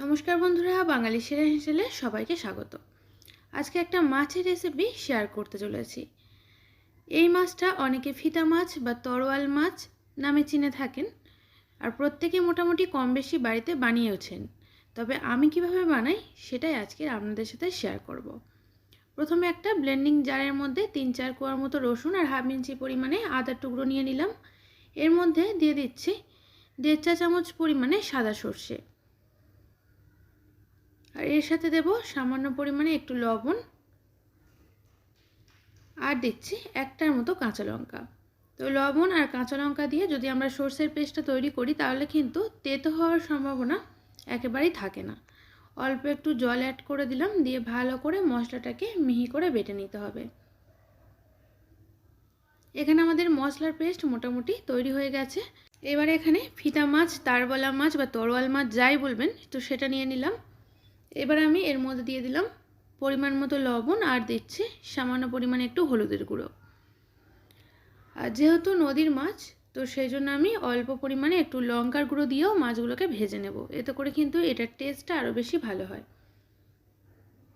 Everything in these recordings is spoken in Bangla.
নমস্কার বন্ধুরা, বাঙালি সেরা হেসেলে সবাইকে স্বাগত। আজকে একটা মাছের রেসিপি শেয়ার করতে চলেছি। এই মাছটা অনেকে ফিতা মাছ বা তরোয়াল মাছ নামে চিনে থাকেন আর প্রত্যেকে মোটামুটি কম বেশি বাড়িতে বানিয়েওছেন। তবে আমি কীভাবে বানাই সেটাই আজকে আপনাদের সাথে শেয়ার করব। প্রথমে একটা ব্লেন্ডিং জারের মধ্যে তিন চার কোয়ার মতো রসুন আর হাফ ইঞ্চি পরিমাণে আদার টুকরো নিয়ে নিলাম। এর মধ্যে দিয়ে দিচ্ছি দেড় চা চামচ পরিমাণে সাদা সর্ষে। আর এর সাথে দেব সামান্য পরিমাণে একটু লবণ। আর দিচ্ছি একটার মতো কাঁচা লঙ্কা। তো লবণ আর কাঁচা লঙ্কা দিয়ে যদি আমরা সর্ষের পেস্টটা তৈরি করি, তাহলে কিন্তু তেতো হওয়ার সম্ভাবনা একেবারেই থাকে না। অল্প একটু জল অ্যাড করে দিলাম, দিয়ে ভালো করে মশলাটাকে মিহি করে বেটে নিতে হবে। এখানে আমাদের মশলার পেস্ট মোটামুটি তৈরি হয়ে গেছে। এবারে এখানে ফিতা মাছ, তারবলা মাছ বা তরোয়াল মাছ যাই বলবেন, তো সেটা নিয়ে নিলাম। এবার আমি এর মধ্যে দিয়ে দিলাম পরিমাণ মতো লবণ আর দিচ্ছি সামান্য পরিমাণে একটু হলুদের গুঁড়ো। আর যেহেতু নদীর মাছ, তো সেই জন্য আমি অল্প পরিমাণে একটু লঙ্কার গুঁড়ো দিয়েও মাছগুলোকে ভেজে নেব। এতে করে কিন্তু এটার টেস্টটা আরও বেশি ভালো হয়।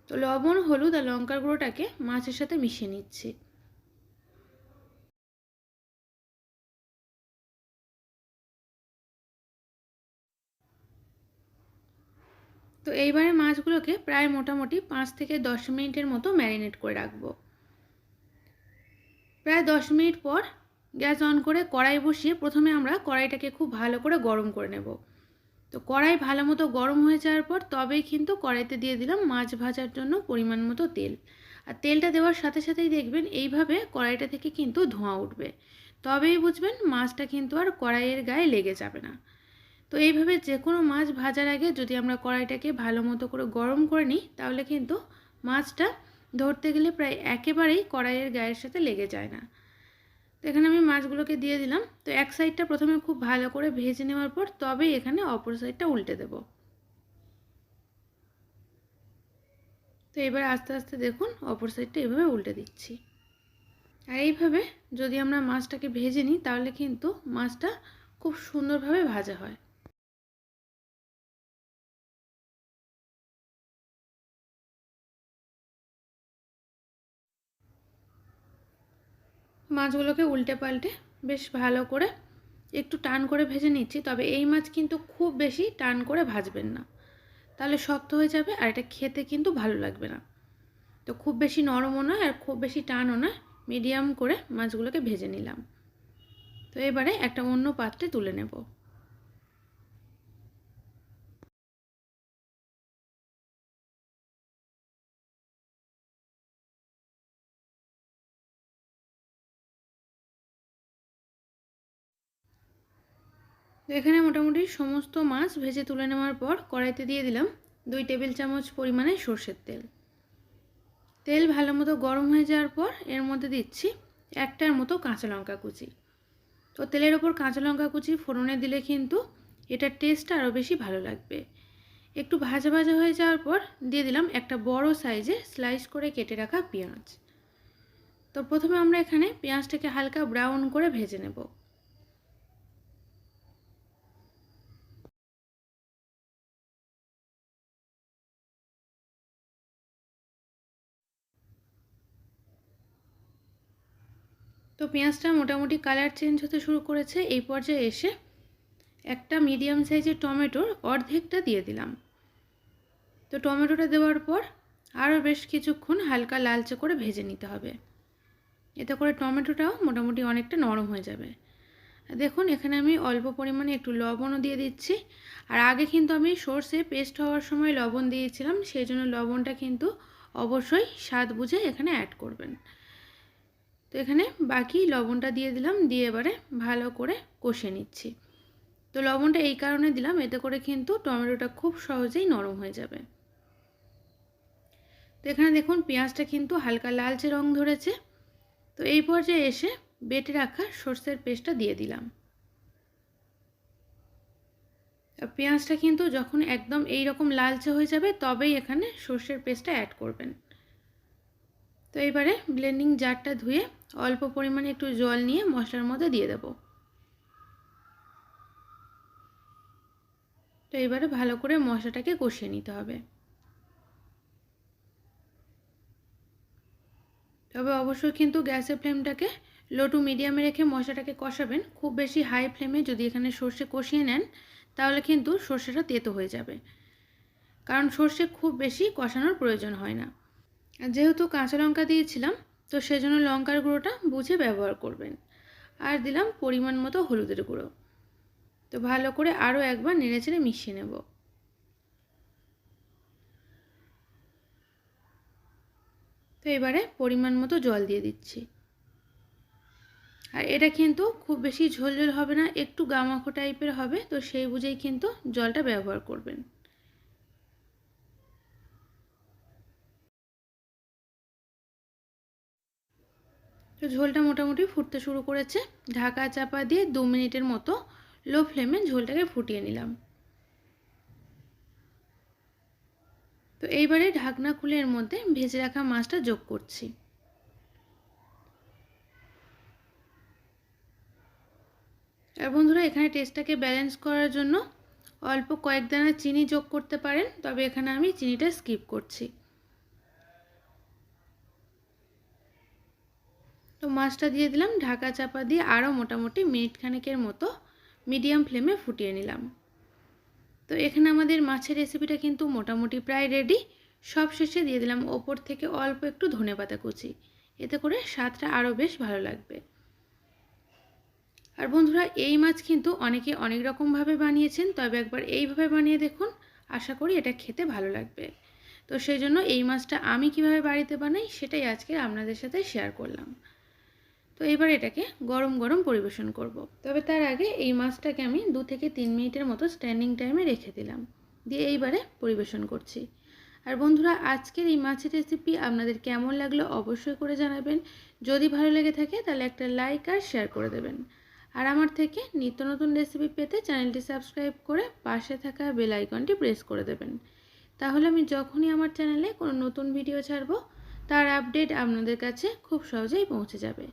তো লবণ, হলুদ আর লঙ্কার গুঁড়োটাকে মাছের সাথে মিশিয়ে নিচ্ছি। তো এইবারে মাছগুলোকে প্রায় মোটামুটি পাঁচ থেকে দশ মিনিটের মতো ম্যারিনেট করে রাখব। প্রায় দশ মিনিট পর গ্যাস অন করে কড়াই বসিয়ে প্রথমে আমরা কড়াইটাকে খুব ভালো করে গরম করে নেব। তো কড়াই ভালো মতো গরম হয়ে যাওয়ার পর তবেই কিন্তু কড়াইতে দিয়ে দিলাম মাছ ভাজার জন্য পরিমাণ মতো তেল। আর তেলটা দেওয়ার সাথে সাথেই দেখবেন এইভাবে কড়াইটা থেকে কিন্তু ধোঁয়া উঠবে। তবেই বুঝবেন মাছটা কিন্তু আর কড়াইয়ের গায়ে লেগে যাবে না। তো এইভাবে যে কোনো মাছ ভাজার আগে যদি আমরা কড়াইটাকে ভালো মতো করে গরম করে নিই, তাহলে কিন্তু মাছটা ধরতে গেলে প্রায় একেবারেই কড়াইয়ের গায়ের সাথে লেগে যায় না। তো এখানে আমি মাছগুলোকে দিয়ে দিলাম। তো এক সাইডটা প্রথমে খুব ভালো করে ভেজে নেওয়ার পর তবেই এখানে অপর সাইডটা উল্টে দেব। তো এবার আস্তে আস্তে দেখুন, অপর সাইডটা এভাবে উল্টে দিচ্ছি। আর এইভাবে যদি আমরা মাছটাকে ভেজে নিই, তাহলে কিন্তু মাছটা খুব সুন্দরভাবে ভাজা হয়। মাছগুলোকে উল্টে পাল্টে বেশ ভালো করে একটু টান করে ভেজে নিচ্ছি, তবে এই মাছ কিন্তু খুব বেশি টান করে ভাজবেন না। তাহলে শক্ত হয়ে যাবে আর এটা খেতে কিন্তু ভালো লাগবে না। তো খুব বেশি নরমও নয় আর খুব বেশি টানও নয়, মিডিয়াম করে মাছগুলোকে ভেজে নিলাম। তো এবারে একটা অন্য পাত্রে তুলে নেব। এখানে মোটামুটি সমস্ত মাছ ভেজে তুলে নেওয়ার পর কড়াইতে দিয়ে দিলাম দুই টেবিল চামচ পরিমাণে সর্ষের তেল। তেল ভালো মতো গরম হয়ে যাওয়ার পর এর মধ্যে দিচ্ছি একটার মতো কাঁচা লঙ্কা কুচি। তো তেলের ওপর কাঁচা লঙ্কা কুচি ফোড়নে দিলে কিন্তু এটার টেস্টটা আরও বেশি ভালো লাগবে। একটু ভাজা ভাজা হয়ে যাওয়ার পর দিয়ে দিলাম একটা বড় সাইজে স্লাইস করে কেটে রাখা পেঁয়াজ। তো প্রথমে আমরা এখানে পেঁয়াজটাকে হালকা ব্রাউন করে ভেজে নেব। তো পেঁয়াজটা মোটামুটি কালার চেঞ্জ হতে শুরু করেছে। এই পর্যায়ে এসে একটা মিডিয়াম সাইজের টমেটোর অর্ধেকটা দিয়ে দিলাম। তো টমেটোটা দেওয়ার পর আরও বেশ কিছুক্ষণ হালকা লালচে করে ভেজে নিতে হবে। এতে করে টমেটোটাও মোটামুটি অনেকটা নরম হয়ে যাবে। দেখুন, এখানে আমি অল্প পরিমাণে একটু লবণও দিয়ে দিচ্ছি। আর আগে কিন্তু আমি সর্ষে পেস্ট হওয়ার সময় লবণ দিয়েছিলাম, সেই জন্য লবণটা কিন্তু অবশ্যই স্বাদ বুঝে এখানে অ্যাড করবেন। তো এখানে বাকি লবণটা দিয়ে দিলাম, দিয়ে এবারে ভালো করে কষে নিচ্ছি। তো লবণটা এই কারণে দিলাম, এতে করে কিন্তু টমেটোটা খুব সহজেই নরম হয়ে যাবে। তো এখানে দেখুন, পেঁয়াজটা কিন্তু হালকা লালচে রং ধরেছে। তো এই পর্যায়ে এসে বেটে রাখা সর্ষের পেস্টটা দিয়ে দিলাম। পেঁয়াজটা কিন্তু যখন একদম এই রকম লালচে হয়ে যাবে, তবেই এখানে সর্ষের পেস্টটা অ্যাড করবেন। তো এবারে ব্লেন্ডিং জারটা ধুয়ে অল্প পরিমাণে একটু জল নিয়ে মশলার মধ্যে দিয়ে দেব। তো এবারে ভালো করে মশলাটাকে কষিয়ে নিতে হবে। তবে অবশ্যই কিন্তু গ্যাসের ফ্লেমটাকে লো টু মিডিয়ামে রেখে মশলাটাকে কষাবেন। খুব বেশি হাই ফ্লেমে যদি এখানে সর্ষে কষিয়ে নেন, তাহলে কিন্তু সর্ষেটা তেতো হয়ে যাবে। কারণ সর্ষে খুব বেশি কষানোর প্রয়োজন হয় না। যেহেতু কাঁচা লঙ্কা দিয়েছিলাম তো সেজন্য লঙ্কার গুঁড়োটা বুঝে ব্যবহার করবেন। আর দিলাম পরিমাণ মতো হলুদের গুঁড়ো। তো ভালো করে আরও একবার নেড়েচেড়ে মিশিয়ে নেব। তো এবারে পরিমাণ মতো জল দিয়ে দিচ্ছি। আর এটা কিন্তু খুব বেশি ঝোল ঝোল হবে না, একটু গামাখো টাইপের হবে, তো সেই বুঝেই কিন্তু জলটা ব্যবহার করবেন। তো ঝোলটা মোটামুটি ফুটতে শুরু করেছে। ঢাকা চাপা দিয়ে দু মিনিটের মতো লো ফ্লেমে ঝোলটাকে ফুটিয়ে নিলাম। তো এইবারে ঢাকনা খুলে এর মধ্যে ভেজে রাখা মাছটা যোগ করছি। আর বন্ধুরা, এখানে টেস্টটাকে ব্যালেন্স করার জন্য অল্প কয়েক দানা চিনি যোগ করতে পারেন, তবে এখানে আমি চিনিটা স্কিপ করছি। তো মাছটা দিয়ে দিলাম, ঢাকা চাপা দিয়ে আরও মোটামুটি মিনিট খানেকের মতো মিডিয়াম ফ্লেমে ফুটিয়ে নিলাম। তো এখানে আমাদের মাছের রেসিপিটা কিন্তু মোটামুটি প্রায় রেডি সব শেষে দিয়ে দিলাম ওপর থেকে অল্প একটু ধনে পাতা কুচি। এতে করে স্বাদটা আরও বেশ ভালো লাগবে। আর বন্ধুরা, এই মাছ কিন্তু অনেকে অনেক রকমভাবে বানিয়েছেন, তবে একবার এইভাবে বানিয়ে দেখুন। আশা করি এটা খেতে ভালো লাগবে। তো সেই জন্য এই মাছটা আমি কীভাবে বাড়িতে বানাই, সেটাই আজকে আপনাদের সাথে শেয়ার করলাম। তো এবার এটাকে গরম গরম পরিবেশন করব। তবে তার আগে এই মাছটাকে আমি দু থেকে তিন মিনিটের মতো স্ট্যান্ডিং টাইমে রেখে দিলাম। দিয়ে এইবারে পরিবেশন করছি। আর বন্ধুরা, আজকের এই মাছের রেসিপি আপনাদের কেমন লাগল অবশ্যই করে জানাবেন। যদি ভালো লেগে থাকে তাহলে একটা লাইক আর শেয়ার করে দেবেন। আর আমার থেকে নিত্য নতুন রেসিপি পেতে চ্যানেলটি সাবস্ক্রাইব করে পাশে থাকা বেল আইকনটি প্রেস করে দেবেন। তাহলে আমি যখনই আমার চ্যানেলে কোনো নতুন ভিডিও ছাড়ব, তার আপডেট আপনাদের কাছে খুব সহজেই পৌঁছে যাবে।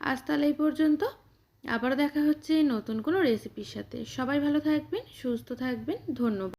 আজ তাহলে এই পর্যন্ত। আবার দেখা হচ্ছে নতুন কোনো রেসিপির সাথে। সবাই ভালো থাকবেন, সুস্থ থাকবেন। ধন্যবাদ।